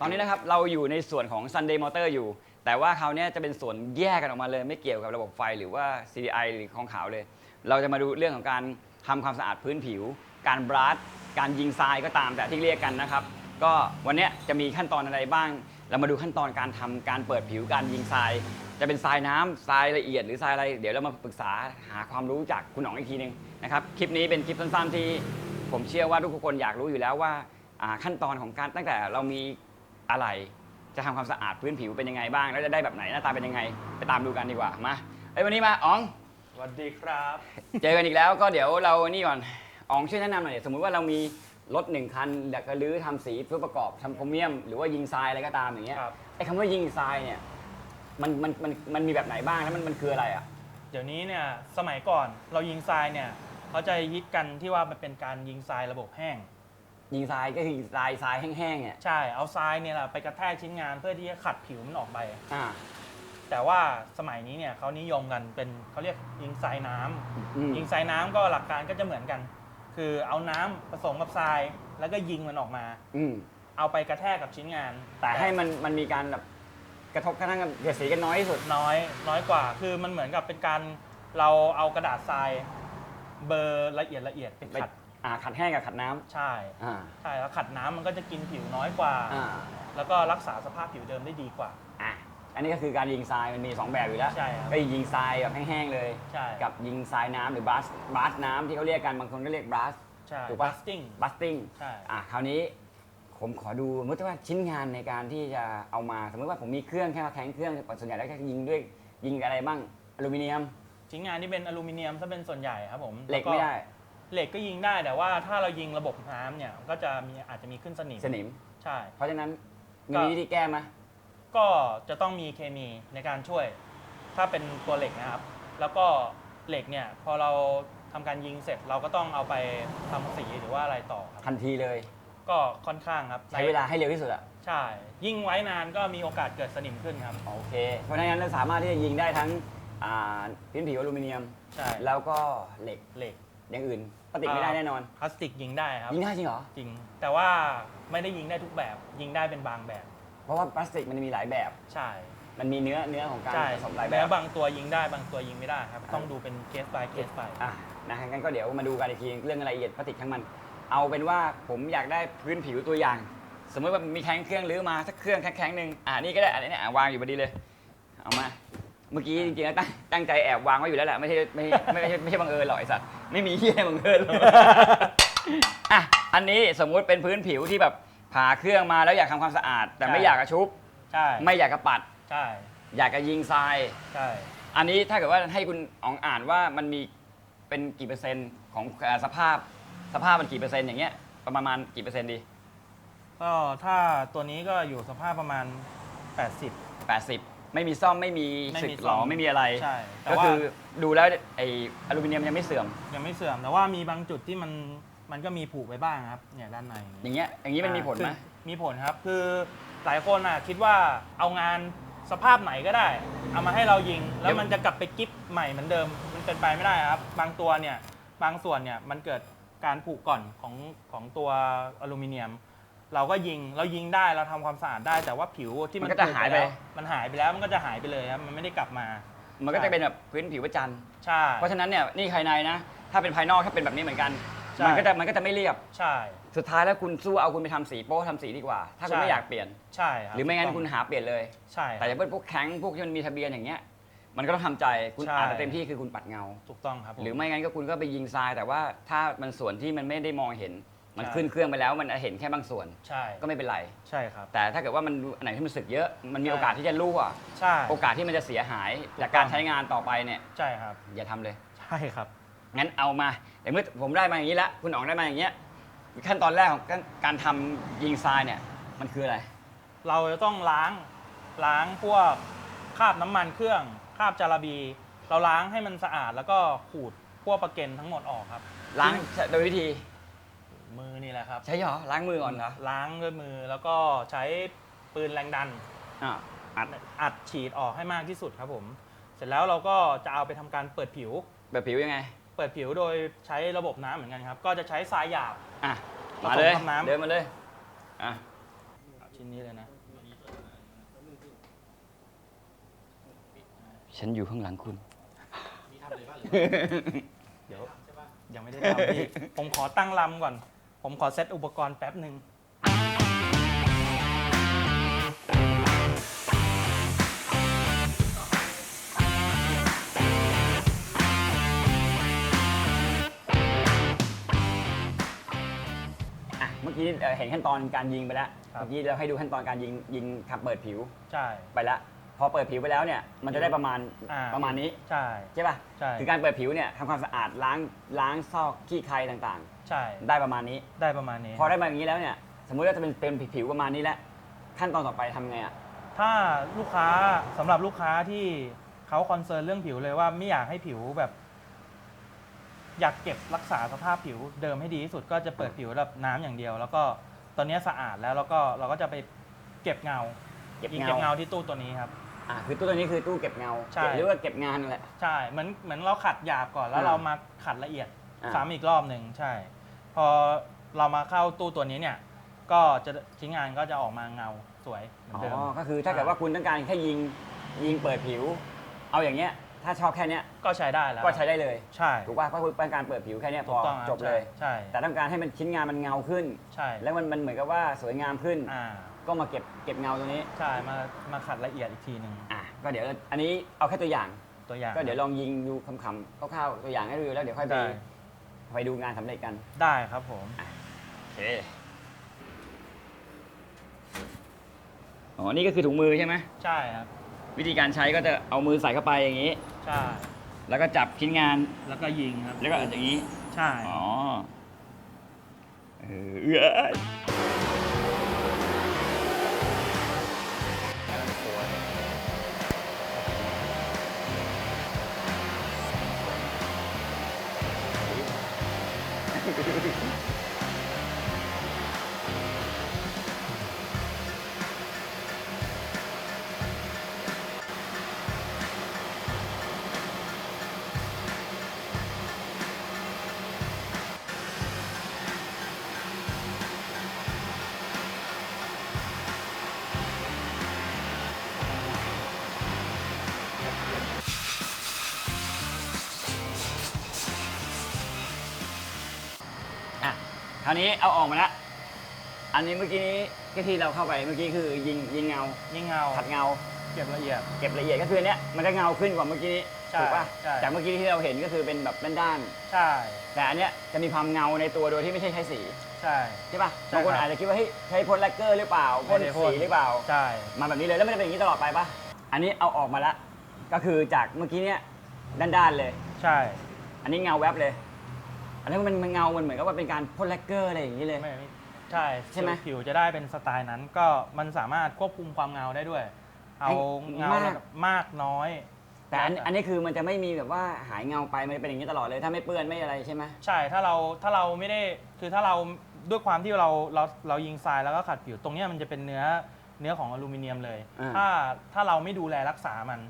ตอนนี้นะครับเราอยู่ในส่วนของ Sunday Motor อยู่ แต่ว่าคราวนี้จะเป็นส่วนแยกกันออกมาเลย ไม่เกี่ยวกับระบบไฟหรือว่า CDI หรือของขาวเลย เราจะมาดูเรื่องของการทำความสะอาดพื้นผิว การบลัสการยิงทรายก็ตามแต่ที่เรียกกันนะครับ ก็วันนี้จะมีขั้นตอนอะไรบ้าง เรามาดูขั้นตอนการทำการเปิดผิวการยิงทราย จะเป็นทรายน้ำทรายละเอียดหรือทรายอะไร เดี๋ยวเรามาปรึกษาหาความรู้จากคุณหนองอีกทีหนึงนะครับคลิปนี้เป็นคลิปสั้นๆที่ ผมเชื่อว่าทุกคนอยากรู้อยู่แล้วว่าอ่าขั้นตอนของการตั้งแต่เรามีอะไร จะทำความสะอาดพื้นผิวเป็นยังไงบ้าง แล้วจะได้แบบไหนหน้าตาเป็นยังไงไปตามดูกันดีกว่ามาเอ้ยวันนี้มาอ๋องสวัสดีครับ เจอกันอีกแล้วก็เดี๋ยวเรานี่ก่อนอ๋องช่วยแนะนำหน่อยดิสมมุติว่าเรามีรถหนึ่งคันอยากจะรื้อทำสีเพื่อประกอบทำโครเมียม หรือว่ายิงทรายอะไรก็ตามอย่างเงี้ยครับ ไอ้คำว่ายิงทรายเนี่ยมันมันมันมันมีแบบไหนบ้างแล้วมันมันคืออะไรอะ เดี๋ยวนี้เนี่ยสมัยก่อนเรายิงทรายเนี่ย เขาจะฮิตกันที่ว่ามันเป็นการยิงทรายระบบแห้ง ยิงทรายก็คือทรายทรายแห้งๆเนี่ยใช่เอาทรายเนี่ยแหละไปกระแทกชิ้นงานเพื่อที่จะขัดผิวมันออกไป อ่า แต่ว่าสมัยนี้เนี่ยเขานิยมกันเป็นเขาเรียกยิงทรายน้ำอืมยิงทรายน้ำก็หลักการก็จะเหมือนกัน คือเอาน้ำผสมกับทรายแล้วก็ยิงมันออกมา อืมเอาไปกระแทกกับชิ้นงาน แต่ให้มันมันมีการแบบกระทบกระทั่งกับเสียดสีกันน้อยที่สุด น้อยน้อยกว่า คือมันเหมือนกับเป็นการเราเอากระดาษทราย เบอร์ละเอียดละเอียดไปขัดอ่าขัดแห้งกับขัดน้ำใช่อ่าใช่แล้วขัดน้ำมันก็จะกินผิวน้อยกว่า อ่าแล้วก็รักษาสภาพผิวเดิมได้ดีกว่า อะอันนี้ก็คือการยิงทรายมันมีสองแบบอยู่แล้วใช่ครับ ก็ยิงทรายแบบแห้งๆเลย ใช่กับยิงทรายน้ำหรือบลัสบลัสน้ำที่เขาเรียกกันบางคนก็เรียกบลัส ใช่ถูกปะ busting บัสติ้งใช่ อะคราวนี้ผมขอดูสมมติว่าชิ้นงานในการที่จะเอามาสมมติว่าผมมีเครื่องแค่มาแทงเครื่องส่วนใหญ่แล้วก็ยิงด้วยยิงอะไรบ้างอลูมิเนียม ชิ้นงานที่เป็นอลูมิเนียมซะเป็นส่วนใหญ่ครับผมเหล็กแวไม่ได้ เหล็กก็ยิงได้แต่ว่าถ้าเรายิงระบบน้ำเนี่ยก็จะมีอาจจะมีขึ้นสนิมสนิม ใช่ เพราะฉะนั้นมีก็ วิธีแก้ไหมก็จะต้องมีเคมีในการช่วย ถ้าเป็นตัวเหล็กนะครับ แล้วก็เหล็กเนี่ยพอเราทำการยิงเสร็จเราก็ต้องเอาไปทำสีหรือว่าอะไรต่อครับ ทันทีเลย ก็ค่อนข้างครับใช้เวลาให้เร็วที่สุดอะใช่ ยิ่งไว้นานก็มีโอกาสเกิดสนิมขึ้นครับ โอเค เพราะฉะนั้นเราสามารถที่จะยิงได้ทั้ง อ่าพื้นผิวอลูมิเนียม ใช่ แล้วก็เหล็กเหล็กอย่างอื่นปฏิไม่ได้แน่นอนพลาสติกยิงได้ครับ ยิงได้จริงเหรอ จริง แต่ว่าไม่ได้ยิงได้ทุกแบบ ยิงได้เป็นบางแบบ เพราะว่าพลาสติกมันมีหลายแบบ ใช่ มันมีเนื้อเนื้อของการใช่ผสมหลายแบแม้บบางตัวยิงได้บางตัวยิงไม่ได้ครับ ต้องดูเป็นเคส by เคสไปอะนะฮะงั้นก็เดี๋ยวมาดูกันอีกทีเรื่องรายละเอียดพลาสติกทั้งมัน เอาเป็นว่าผมอยากได้พื้นผิวตัวอย่าง สมมติว่ามีแข้งเครื่องหรือมาสักเครื่องแข็งๆหนึ่งอ่านี่ก็ได้อันนี้เนี่ยอะวางอยู่พอดีเลย เอามา เมื่อกี้จริงๆแล้วตั้งตั้งใจแอบวางไว้อยู่แล้วแหละไม่ใช่ไม่ไม่ไม่ใช่ไม่ใช่บังเอิญหรอกไอ้สัตว์ไม่มีเหี้ยบังเอิญหรอกอะอันนี้สมมุติเป็นพื้นผิวที่แบบผ่าเครื่องมาแล้วอยากทำความสะอาด แต่ไม่ใช่อยากกระชุบ ใช่ไม่อยากกระปัด ใช่อยากจะยิงทราย ใช่ อันนี้ถ้าเกิดว่าให้คุณอ๋องอ่านว่ามันมีเป็นกี่เปอร์เซ็นต์ของเอ่อสภาพสภาพมันกี่เปอร์เซ็นต์อย่างเงี้ยประมาณกี่เปอร์เซ็นต์ดี ก็ถ้าตัวนี้ก็อยู่สภาพประมาณ 80 80 ไม่มีซ่อมไม่มีไม่สึกมีหซ่ลออมไม่มีอะไร ใช่แต่ก็ว่าคือดูแล้วไออลูมิเนียมยังไม่เสื่อม ยังไม่เสื่อม แต่ว่ามีบางจุดที่มันมันก็มีผุไปบ้างครับเนี่ยด้านในอย่างเงี้ยอย่างนี้มันมีผลไหมคือมีผลครับคือหลายคนอะคิดว่าเอางานสภาพไหนก็ได้ เอามาให้เรายิง แล้วมันจะกลับไปกิ๊บใหม่เหมือนเดิมมันเป็นไปไม่ได้ครับ บางตัวเนี่ยบางส่วนเนี่ยมันเกิดการผุก่อนของของตัวอลูมิเนียม เราก็ยิงเรายิงได้เราทำความสะอาดได้แต่ว่าผิวที่มัมันก็จะผุหายไป แล้วมันหายไปแล้วมันก็จะหายไปเลยครับมันไม่ได้กลับมา มันก็จะเป็นแบบพื้นผิวประจันทร์ใช่ เพราะฉะนั้นเนี่ยนี่ภายในนะ ถ้าเป็นภายนอกถ้าเป็นแบบนี้เหมือนกัน ใช่ มันก็จะมันก็จะไม่เรียบ ใช่ สุดท้ายแล้วคุณสู้เอาคุณไปทำสีโป๊ทำสีดีกว่า ถ้าคุณใช่ ไม่อยากเปลี่ยน ใช่ครับหรือไม่งั้นถูกต้คุณหาเปลี่ยนเลย ใช่คแต่รับอย่างพวกแข้งพวกที่มันมีทะเบียนอย่างเงี้ย มันก็ต้องทำใจคุณใช่ อาจจะเต็มที่คือคุณปัดเงา ถูกต้องครับผมหรือไม่งั้นก็คุณก็ไปยิงทรายแต่ว่าถ้ามันส่วนที่มันไม่ได้มองเห็น มันใช่ขึ้นเครื่องไปแล้วมันเห็นแค่บางส่วน ใช่ก็ไม่เป็นไร ใช่ครับ แต่ถ้าเกิดว่ามันอันไหนที่มันสึกเยอะ มันมีใช่โอกาสที่จะรั่ว ใช่ โอกาสที่มันจะเสียหายถูกจากการต้องใช้งานต่อไปเนี่ยใช่ครับ อย่าทำเลย ใช่ครับ งั้นเอามาอย่างเมื่อผมได้มาอย่างนี้แล้วคุณอ๋องได้มาอย่างเงี้ยขั้นตอนแรกของการการทำยิงทรายเนี่ยมันคืออะไร เราจะต้องล้างล้างพวกคราบน้ำมันเครื่องคราบจาระบี เราล้างให้มันสะอาดแล้วก็ขูดพวกประเก็นทั้งหมดออกครับ ล้างโดยวิธี มือนี่แหละครับ ใช้หรอล้างมือก่อนเหรอล้างด้วยมือแล้วก็ใช้ปืนแรงดัน อ่าอัดอัดฉีดออกให้มากที่สุดครับผม เสร็จแล้วเราก็จะเอาไปทำการเปิดผิว แบบผิวยังไง เปิดผิวโดยใช้ระบบน้ำเหมือนกันครับ ก็จะใช้ทรายหยาบ อะผมาสมเลยกับน้ำ เดินมาเลยอะชิ้นนี้เลยนะ ฉันอยู่ข้างหลังคุณ เดี๋ยวยังไม่ได้ทำพี่ ผมขอตั้งลำก่อน ผมขอเซตอุปกรณ์แป๊บหนึ่งอะเมื่อกี้เอ่อเห็นขั้นตอนการยิงไปแล้วเมื่อกี้เราให้ดูขั้นตอนการยิงยิงขับเปิดผิวใช่ ไปแล้ว พอเปิดผิวไปแล้วเนี่ย มันจะได้ประมาณอ่า ประมาณนี้ใช่ ใช่ป่ะ ใช่ คือการเปิดผิวเนี่ยทำความสะอาดล้างล้างซอกขี้ใครต่าง ใช่ๆได้ประมาณนี้ ได้ประมาณนี้ พอได้มาอย่างนี้แล้วเนี่ย สมมุติว่าจะเป็นเป็นผิวประมาณนี้แล้วขั้นตอนต่อไปทำไงอะ ถ้าลูกค้าสำหรับลูกค้าที่เขาคอนเซิร์นเรื่องผิวเลยว่าไม่อยากให้ผิวแบบ อยากเก็บรักษาสภาพผิวเดิมให้ดีที่สุดก็จะเปิดผิวแบบน้ำอย่างเดียว แล้วก็ตอนนี้สะอาดแล้วแล้วก็เราก็จะไปเก็บเงาเก็บยิงเงาเก็บเงาที่ตู้ตัวนี้ครับ อะคือตู้ตัวนี้คือตู้เก็บเงาใช่ เก็บหรือว่าเก็บงานนั่นแหละ ใช่เหมือนเหมือนเราขัดหยาบก่อนแล้วอ่าเรามาขัดละเอียดอ่า ซ้ำอีกรอบหนึ่งใช่พ อเรามาเข้าตู้ตัวนี้เนี่ย ก็จะชิ้นงานก็จะออกมาเงาสวยเหมือนอ๋เดิม อก็คือถ้าเกิดว่าคุณต้องการแค่ยิงยิงเปิดผิว เอาอย่างเงี้ยถ้าชอบแค่เนี้ยก็ใช้ได้แล้วก็ใช้ได้เลยใช่ถูกป่ะเพราะคุณต้องการเปิดผิวแค่เนี้ยพถูอกต้องครับจบเลย ใช่แต่ต้องการให้มันชิ้นงานมันเงาขึ้น ใช่แล้วมันมันเหมือนกับว่าสวยงามขึ้น อ่าก็มาเก็บเก็บเงาตรงนี้ใช่มามาขัดละเอียดอีกทีหนึ่งอะก็เดี๋ยวอันนี้เอาแค่ตัวอย่าง ตัวอย่าง ก็เดี๋ยวลองยิงดูคำๆคร่าวๆตัวอย่างให้ดูแล้วเดี๋ยวค่อยไปได้ ไปดูงานสำเร็จกัน ได้ครับผม โอเค อ๋อ นี่ก็คือถุงมือใช่ไหม ใช่ครับ วิธีการใช้ก็จะเอามือใส่เข้าไปอย่างนี้ ใช่ แล้วก็จับชิ้นงาน แล้วก็ยิงครับ แล้วก็อย่างนี้ ใช่ อ๋อ เออเอื้อย ราวนี้เอาออกมาละอันนี้เมื่อกี้นี้ก็ที่เราเข้าไปเมื่อกี้คือยิงยิงเงายิงเงาขัดเงา เก็บละเอียด เก็บละเอียดก็คืออนเนี้ยมันจะเงาขึ้นกว่าเมื่อกี้นี้ใช่ถูกป่ะใช่ จากเมื่อกี้ที่เราเห็นก็คือเป็นแบบด้านใช่ๆแต่อันเนี้ยจะมีความเงาในตัวโดยที่ไม่ใช่ใช้สีใช่ ใช่ป่ะใช่บางคนครับอาจจะคิดว่าเฮ้ยใช้พ่นแลกเกอร์หรือเปล่าพ่นไม่ได้พ่น สีหรือเปล่า ใช่ มาแบบนี้เลยแล้วมันจะเป็นอย่างนี้ตลอดไปป่ะอันนี้เอาออกมาละก็คือจากเมื่อกี้เนี้ยด้านๆเลย ใช่ อันนี้เงาแวบเลย อันนี้มันมันเงา มันเหมือนกับว่าเป็นการพ่นแลกเกอร์อะไรอย่างนี้เลย ไม่ไม่ใช่ใช่ไหม ผิวจะได้เป็นสไตล์นั้นก็มันสามารถควบคุมความเงาได้ด้วย เอาให้เงามากระดับมากน้อย แต่อันอันนี้คือมันจะไม่มีแบบว่าหายเงาไป มันจะเป็นอย่างนี้ตลอดเลย ถ้าไม่เปื้อนไม่อะไรใช่ไหมใช่ถ้าเราถ้าเราไม่ได้คือถ้าเราด้วยความที่เราเราเรายิงทรายแล้วก็ขัดผิวตรงเนี้ยมันจะเป็นเนื้อเนื้อของอลูมิเนียมเลยอ่าถ้าถ้าเราไม่ดูแลรักษามัน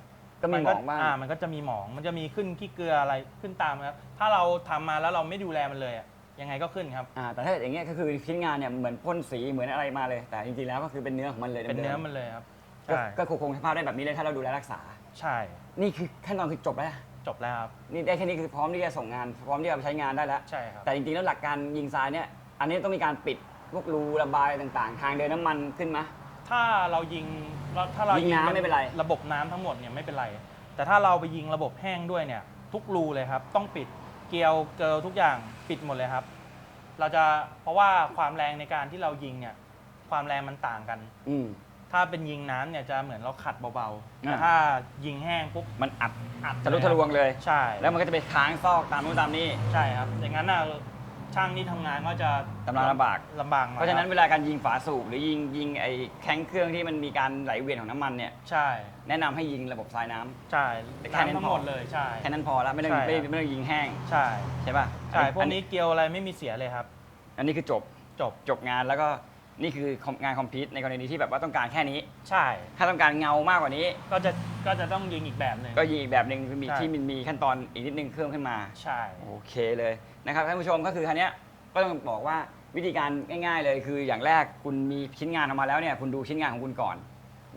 ก็มีหมองบ้าง อ่า มันก็จะมีหมอง มันจะมีขึ้นขี้เกลืออะไรขึ้นตามครับ ถ้าเราทำมาแล้วเราไม่ดูแลมันเลยอะยังไงก็ขึ้นครับ อ่าแต่ถ้าอย่างเงี้ยก็คือชิ้นงานเนี่ยเหมือนพ่นสีเหมือนอะไรมาเลย แต่จริงๆแล้วก็คือเป็นเนื้อของมันเลยเป็นเนื้อดิๆมันเลยครับก็ใช่ก็คงสภาพได้แบบนี้เลยถ้าเราดูแลรักษา ใช่ นี่คือขั้นตอนคือจบแล้วจบแล้วครับ นี่ได้แค่นี้คือพร้อมที่จะส่งงาน พร้อมที่จะไปใช้งานได้แล้ว ใช่ครับ แต่จริงๆแล้วหลักการยิงทรายเนี่ย อันนี้ต้องมีการปิดพวกรูระบายต่างๆ ทางเดินน้ำมันขึ้นไหมถ้าเรายิง เราถ้าเรายิยิงน้ำไม่เป็นไร ระบบน้ำทั้งหมดเนี่ยไม่เป็นไร แต่ถ้าเราไปยิงระบบแห้งด้วยเนี่ย ทุกรูเลยครับ ต้องปิดเกลียวเกลทุกอย่างปิดหมดเลยครับ เราจะเพราะว่าความแรงในการที่เรายิงเนี่ย ความแรงมันต่างกัน อืม ถ้าเป็นยิงน้ำเนี่ยจะเหมือนเราขัดเบาๆแต่อ่า ถ้ายิงแห้งปุ๊บมันอัดอัดทะลุทะลวงเลย ใช่แล้วมันก็จะไปค้างซอกตามนู้นตามนี้ใช่ครับอย่างนั้นน่ะ ช่างที่ทำงานก็จะกำลังลำบาก ลำบากหน่อยเพราะฉะนั้นคเวบลาการยิงฝาสูบหรือยิงยิงไอ้แข้งเครื่องที่มันมีการไหลเวียนของน้ำมันเนี่ยใช่แนะนำให้ยิงระบบทรายน้ำ ใช่แค่นั้นน้ำทั้งพอหมดเลยใช่ แค่นั้นพอแล้วไม่ต้องใช่ไม่ครับ ไม่ต้องยิงแห้งใช่ใช่ป่ะใช่อัพวกนี้เกลียวอะไรไม่มีเสียเลยครับ อันนี้คือจบจบ จบงานแล้วก็ นี่คืองานคอมพิวต์ในกรณีที่แบบว่าต้องการแค่นี้ ใช่ ถ้าต้องการเงามากกว่านี้ ก็จะก็จะต้องยิงอีกแบบหนึ่ง ก็ยิงอีกแบบหนึ่งมีใช่ ที่มันมีขั้นตอนอีกนิดนึงเพิ่มขึ้นมา ใช่ โอเคเลยนะครับท่านผู้ชมก็คือคันเนี้ยก็ต้องบอกว่าวิธีการง่ายๆเลยคืออย่างแรกคุณมีชิ้นงานออกมาแล้วเนี่ยคุณดูชิ้นงานของคุณก่อน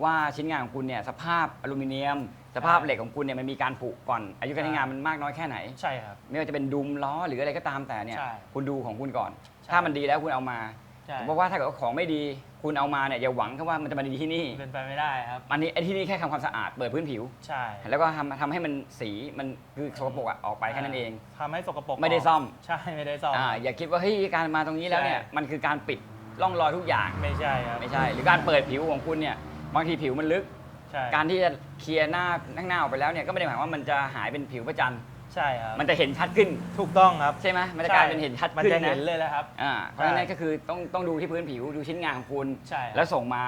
ว่าชิ้นงานของคุณเนี่ยสภาพอลูมิเนียม สภาพเหล็กของคุณเนี่ยมันมีการผุก่อน อายุการใช้งานมันมากน้อยแค่ไหน ใช่ครับ ไม่ว่าจะเป็นดุมล้อหรืออะไรก็ตามแต่เนี่ยใช่คุณดูของคุณก่อน ใช่ ถ้ามันดีแล้วคุณเอามาใช่เพราะว่าถ้าเกิดว่าของไม่ดีคุณเอามาเนี่ยอย่าหวังแค่ว่ามันจะมาดีที่นี่เป็นไปไม่ได้ครับอันนี้ไอ้ที่นี่แค่ทำความสะอาดเปิดพื้นผิว ใช่แล้วก็ทำทำให้มันสีมันคือสกปรกอะออกไปแค่นั้นเองทำให้สกปรกไม่ได้ซ่อมใช่ไม่ได้ซ่อมอ่าอย่าคิดว่าเฮ้ยการมาตรงนี้แล้วเนี่ยใช่มันคือการปิดร่องรอยทุกอย่างไม่ใช่ครับไม่ใช่ หรือการเปิดผิวของคุณเนี่ยบางทีผิวมันลึกใช่การที่จะเคลียร์หน้าข้างหน้าออกไปแล้วเนี่ยก็ไม่ได้หมายว่ามันจะหายเป็นผิวประจันทร์ ใช่ครับมันจะเห็นชัดขึ้นถูกต้องครับใช่ไหมมันจะกลายเป็นเห็นชัดมันขึ้นจะนะเห็นเลยแหละครับอ่าเพราะฉะนั้นก็คือต้องต้องดูที่พื้นผิวดูชิ้นงานของคุณ ใช่ครับแล้วส่งมา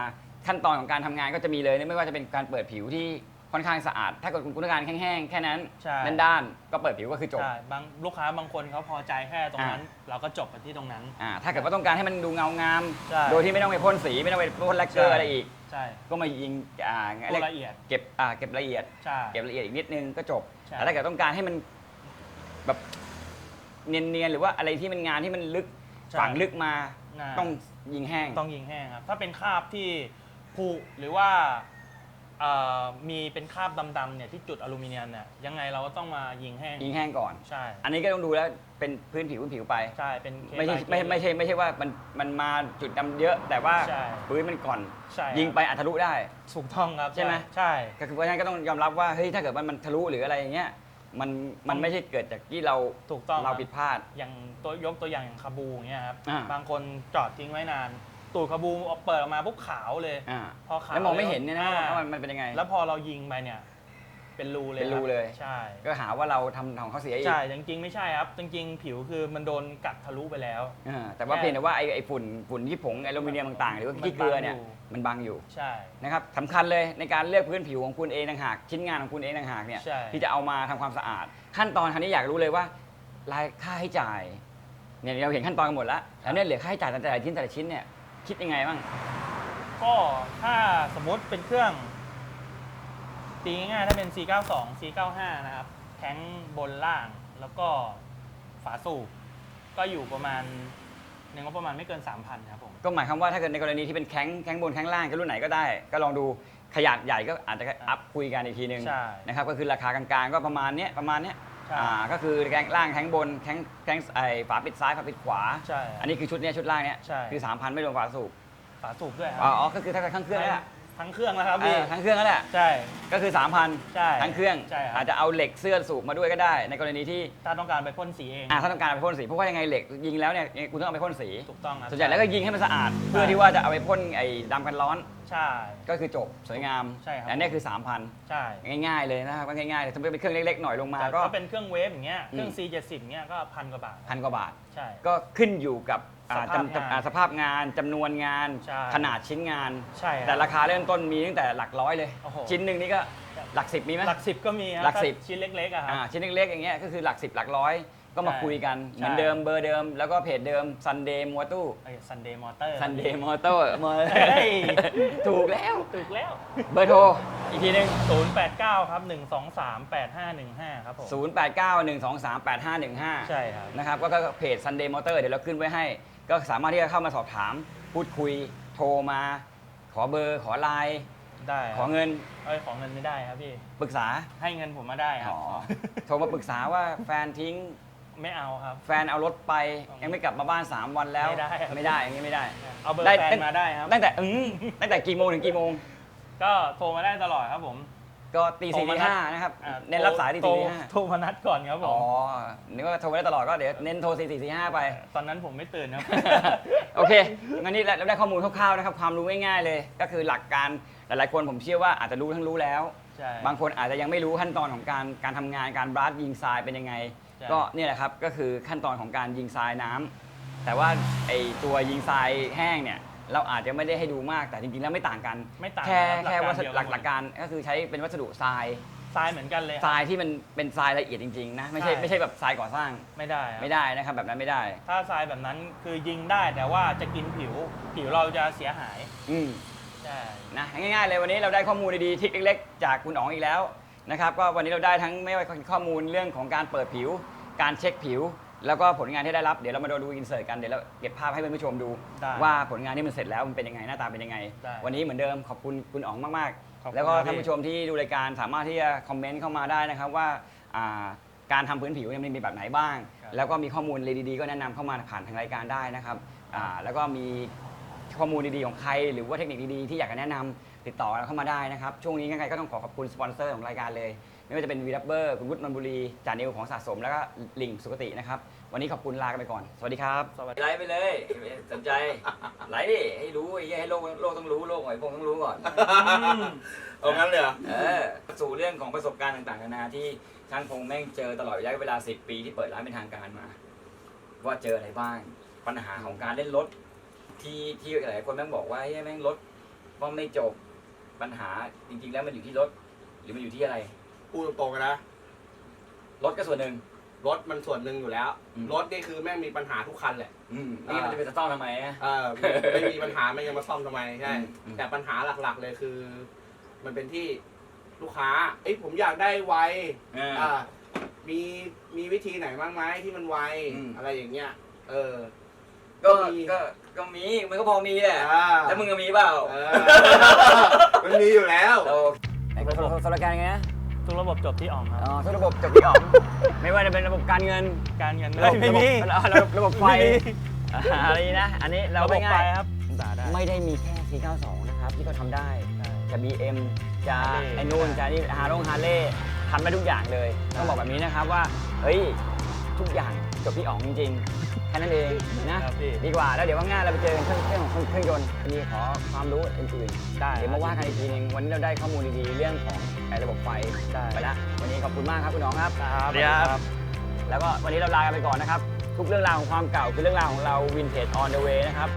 ขั้นตอนของการทำงานก็จะมีเลยไม่ว่าจะเป็นการเปิดผิวที่ค่อนข้างสะอาด ถ้าเกิดคุณต้องการแห้งๆแค่นั้นใช่ด้านๆก็เปิดผิวก็คือจบใช่บางลูกค้าบางคนเขาพอใจแค่ตรงนั้น เราก็จบไปที่ตรงนั้นอ่าถ้าเกิดว่าต้องการให้มันดูเงางามใช่โดยที่ไม่ต้องไปพ่นสีไม่ต้องไปพ่นแลกเกอร์ใช่อะไรอีกใช่ก็มายิงอ่าตัวละเอียดเก็บอ่าเก็บละเอียดใช่เก็บละเอียดอีกนิดนึงก็จบ ใช่ แต่ถ้าเกิดต้องการให้มันแบบเนียนๆหรือว่าอะไรที่มันงานที่มันลึกใช่ฝังลึกมา น่าต้องยิงแห้ง ต้องยิงแห้งครับ ถ้าเป็นคราบที่ผุหรือว่า เอ่อมีเป็นคราบดำๆเนี่ยที่จุดอลูมิเนียมเนี่ยยังไงเราก็ต้องมายิงแห้งยิงแห้งก่อน ใช่อันนี้ก็ต้องดูแล้วเป็นพื้นผิวพื้นผิวไป ใช่เป็นเคสไม่ใช่ by ไม่ case ไม่ใช่ไม่ใช่ว่ามันมันมาจุดดำเยอะ แต่ว่าใช่พื้นมันก่อน ใช่ครับยิงไปอาจทะลุได้ ถูกต้องครับใช่ไหม ใช่ ก็คือเพราะฉะนั้นก็ต้องยอมรับว่าเฮ้ยถ้าเกิดว่ามันทะลุหรืออะไรอย่างเงี้ยมันมันไม่ใช่เกิดจากที่เราถูกต้องเราครับ ผิดพลาด อย่างตัวยกตัวอย่างอย่างคาบูอย่างเงี้ยครับอ่า บางคนจอดทิ้งไว้นาน ตูดคาบูเอาเปิดออกมาปุ๊บขาวเลย อ่าพอขาวแล้วมองไม่เห็นเนี่ยนะอ่าว่ามันมันเป็นยังไง แล้วพอเรายิงไปเนี่ย เป็นรูเลยเป็นรูคบเลย ใช่ก็หาว่าเราทำของเขาเสียอีกใช่จริงๆไม่ใช่ครับ จริงๆ ผิวคือมันโดนกัดทะลุไปแล้ว อ่าแต่ว่าแค่เพียงแต่ว่าไอ้ไอ้ฝุ่นฝุ่นที่ผงอลูมิเนียมต่างๆ หรือว่าขี้เกลือเนี่ยมันบังอยู่มันบังอยู่ ใช่ นะครับสำคัญเลยในการเลือกพื้นผิวของคุณเองต่างหากชิ้นงานของคุณเองต่างหากเนี่ยใช่ ที่จะเอามาทำความสะอาด ขั้นตอนคราวนี้อยากรู้เลยว่ารายค่าให้จ่ายเนี่ยเราเห็นขั้นตอนกันหมดแล้วแล้วเนี่ยเหลือค่าใช้จ่ายแต่ละชิ้นแต่ละชิ้นเนี่ย คิดยังไงบ้าง ก็ถ้าสมมติเป็นเครื่อง ตีง่ายๆถ้าเป็น C92 C95 นะครับ แท้งบนล่างแล้วก็ฝาสูบก็อยู่ประมาณในงบประมาณไม่เกิน 3,000ครับผม ก็หมายความว่าถ้าเกิดในกรณีที่เป็นแข้งแข้งบนแข้งล่างก็รุ่นไหนก็ได้ ก็ลองดูขนาดใหญ่ก็อาจจะอัพคุยกันอีกทีนึงใช่ นะครับก็คือราคากลางๆก็ประมาณเนี้ยประมาณเนี้ยใช่ อ่าก็คือแข้งล่างแข้งบนแข้งแข้งไอ้ฝาปิดซ้ายฝาปิดขวา ใช่อันนี้คือชุดเนี้ยชุดล่างเนี้ยใช่ คือ 3,000 ไม่รวมฝาสูบฝาสูบด้วยครัอ๋ออ๋อก็คือถ้าเกิดทั้งเครื่องนั่นแหละ ทั้งเครื่องแล้วครับเอพี่อทั้งเครื่องนั่นแหละ ใช่ ก็คือ 3,000 ใช่ทั้งเครื่อง ใช่ครับ อาจจะเอาเหล็กเสื้อสูบมาด้วยก็ได้ ในกรณีที่ถ้าต้องการไปพ่นสีเอง อ่าถ้าต้องการเอาไปพ่นสี เพราะว่ายังไงเหล็กยิงแล้วเนี่ยยังไงคุณต้องเอาไปพ่นสี ถูกต้องครับส่วนใหญ่แล้วก็ยิงให้มันสะอาด เพื่อที่ว่าจะเอาไปพ่นไอ้ดำกันร้อน ใช่ ก็คือจบสวยงามใช่ครับ อันนี้คือ 3,000 ใช่ง่ายๆเลยนะครับก็ง่ายๆเลยถ้าเป็นเครื่องเล็กๆหน่อยลงมาแต่ก็ ถ้าเป็นเครื่องเวฟอย่างเงี้ย เครื่อง อืม C70 เงี้ยก็พันกว่าบาท พันกว่าบาท ใช่ ก็ขึ้นอยู่กับ อ่าสภาพจำงานอ่าสภาพงานจำนวนงาน ใช่ขนาดชิ้นงาน ใช่ครับแต่ราคาเริ่มต้นมีตั้งแต่หลักร้อยเลย โอ้โห ชิ้นหนึ่งนี่ก็หลักสิบมีไหม หลักสิบก็มีครับหลักสิบ ถ้าชิ้นเล็กๆอะครัอ่าบชิ้นเล็กๆอย่างเงี้ยก็คือหลักสิบหลักร้อยก็มาใช่คุยกันใช่เหมือนเดิมเบอร์เดิม แล้วก็เพจเดิม Sunday m o t o ซันเดย์มอเตอร์ Sunday Motor เฮ้ย ถูกแล้ว ถูกแล้ว เบอร์โทร อีกทีหนึง 089 ครับ 123 8515 ครับผม 0891238515 ใช่ครับ นะครับก็ก็เพจ Sunday Motor เดี๋ยวเราขึ้นไว้ให้ ก็สามารถที่จะเข้ามาสอบถาม พูดคุยโทรมา ขอเบอร์ ขอไลน์ได้ขอเงินเอ้ยขอเงินไม่ได้ครับพี่ปรึกษาให้เงินผมมาได้ครับอ๋อโทรมาปรึกษาว่าแฟนทิ้งไม่เอาครับ แฟนเอารถไปยังไม่กลับมาบ้าน 3 วันแล้วไม่ได้ครับไม่ได้อย่างนี้ไม่ได้ เอาเบอร์ได้แฟตั้นงมาได้ครับตั้งแต่อืมตั้งแต่กี่โมงถึงกี่โมง ก็โทรมาได้ตลอดครับผม ก็ตีโทรสี่มาตีนัดห้านะครับ อ่าเน้นรับสายตีโทรสี่ตีห้าโทรมานัดก่อนครับผอ๋อมนึกว่าโทรมาได้ตลอดก็เดี๋ยวเน้นโทรสี่สี่สี่ห้าไป ตอนนั้นผมไม่ตื่นครับ โอเค งั้นนี่เราได้ข้อมูลคร่าวๆนะครับ ความรู้ง่ายๆเลย ก็คือหลักการหลายๆคนผมเชื่อว่าอาจจะรู้ทั้งรู้แล้ว ใช่ บางคนอาจจะยังไม่รู้ขั้นตอนของการการทำงานการบลัสยิงทรายเป็นยังไง ใช่ ก็เนี่ยแหละครับก็คือขั้นตอนของการยิงทรายน้ำแต่ว่าไอตัวยิงทรายแห้งเนี่ย เราอาจจะไม่ได้ให้ดูมากแต่จริงๆแล้วไม่ต่างกัน ไม่ต่างแค่รับแค่วัสหดุลักหการลักเดียวหลักการก็คือใช้เป็นวัสดุทรายทรายเหมือนกันเลย ทรายที่มันเป็นทรายละเอียดจริงๆนะไม่ใช่ใช่ ไม่ใช่แบบทรายก่อสร้างไม่ได้ครับไม่ได้นะครับแบบนั้นไม่ได้ ถ้าทรายแบบนั้นคือยิงได้แต่ว่าจะกินผิว ผิวเราจะเสียหายอืม ใช่ นะง่ายๆเลยวันนี้เราได้ข้อมูลดีๆทริคเล็กๆ จากคุณอ๋องอีกแล้วนะครับก็วันนี้เราได้ทั้งไม่ว่าข้อมูลเรื่องของการเปิดผิว การเช็คผิว แล้วก็ผลงานที่ได้รับเดี๋ยวเรามาดูอินเสิร์ตกันเดี๋ยวเราเก็บภาพให้เพื่อนผู้ชมดู ได้ว่าผลงานที่มันเสร็จแล้วมันเป็นยังไงหน้าตาเป็นยังไง ได้วันนี้เหมือนเดิมขอบคุณคุณอ๋องมากขอบคุณๆแล้วก็ครับท่านพี่ ผู้ชมที่ดูรายการสามารถที่จะคอมเมนต์เข้ามาได้นะครับว่าอ่าการทำพื้นผิวเนี่ยมันมีแบบไหนบ้าง ครับ แล้วก็มีข้อมูลเลยดีๆ ก็แนะนำเข้ามาผ่านทางรายการได้นะครับอ่าแล้วก็มีข้อมูลดีๆของใคร หรือว่าเทคนิคดีๆที่อยากจะแนะนำติดต่อเราเข้ามาได้นะครับช่วงนี้ยังไงก็ต้องขอขอบคุณสปอนเซอร์ของรายการเลย ไม่ว่าจะเป็นวีดับเบอร์คุณวุฒินนท์บุรีจานิวของสะสมแล้วก็ลิงสุกตินะครับ วันนี้ขอบคุณลากันไปก่อน สวัสดีครับสวัสดีไลฟ์ไปเลยสนใจไลฟ์ดิให้รู้ไอ้ให้โลกโลกต้องรู้โลกหอยพงต้องรู้ก่อน เอางั้นเลยเหรอ เออสู่เรื่องของประสบการณ์ต่างๆนานาที่ช่างพงแม่งเจอตลอดระยะเวลา 10 ปีที่เปิดร้านเป็นทางการมา ว่าเจออะไรบ้าง ปัญหาของการเล่นรถ ที่ที่หลายคนแม่งบอกว่าเฮ้ยแม่งรถว่าไม่จบปัญหาจริงๆ แล้วมันอยู่ที่รถ หรือมันอยู่ที่อะไร พูดตรงๆนะรถก็ส่วนหนึ่ง รถมันส่วนหนึ่งอยู่แล้ว อืม รถนี่คือแม่งมีปัญหาทุกคันแหละ อืมนี่มันจะเป็นจะต้องทำไมอะ เออไม่มีปัญหาไม่ยังมาซ่อมทำไมใช่อืมอืม แต่ปัญหาหลักๆเลยคือ มันเป็นที่ลูกค้า เอ้ยผมอยากได้ไวเอออ่ามีมีวิธีไหนบ้างไหมที่มันไวอืม อะไรอย่างเงี้ย เออ ก็มี ก็ก็มีมันก็พอมีแหละอ่าแล้วมึงก็มีเปล่าเออมันมีอยู่แล้วเราไอ้คนสรการไงนะ ทุกระบบจบที่อ่องครับ อ๋อทุกระบบจบที่ออกไม่ว่าจะเป็นระบบการเงินการเงินระบบไม่มีระบบระบบระบบไฟไม่มีอ่าอะไรนะ อันนี้เราระบบไม่ไฟง่ายครับด่าได้ ไม่ได้มีแค่492 นะครับ ที่เขาทำได้ จะ BM จะ Harley ไอ้นู่นจะนี่ฮาร์ลงฮาร์เล่ทำได้ทุกอย่างเลย ต้องบอกแบบนี้นะครับว่า เฮ้ย ทุกอย่าง จบที่อ๋องจริงๆแค่นั้นเองนะ ครับพี่ ดีกว่าแล้วเดี๋ยวว่างหน้าเราไปเจอกันเครื่องเครื่องของเครื่องยนต์มีขอความรู้อื่นๆได้เดี๋ยวมาว่ากันอีกทีนึงวันนี้เราได้ข้อมูลดีๆเรื่องของไอ้ระบบไฟได้ ไปละวันนี้ขอบคุณมากครับคุณน้องครับ ครับสวัสดีครับ แล้วก็วันนี้เราลากันไปก่อนนะครับ ทุกเรื่องราวของความเก่าคือเรื่องราวของเราวินเทจออนเดอะเวนะครับ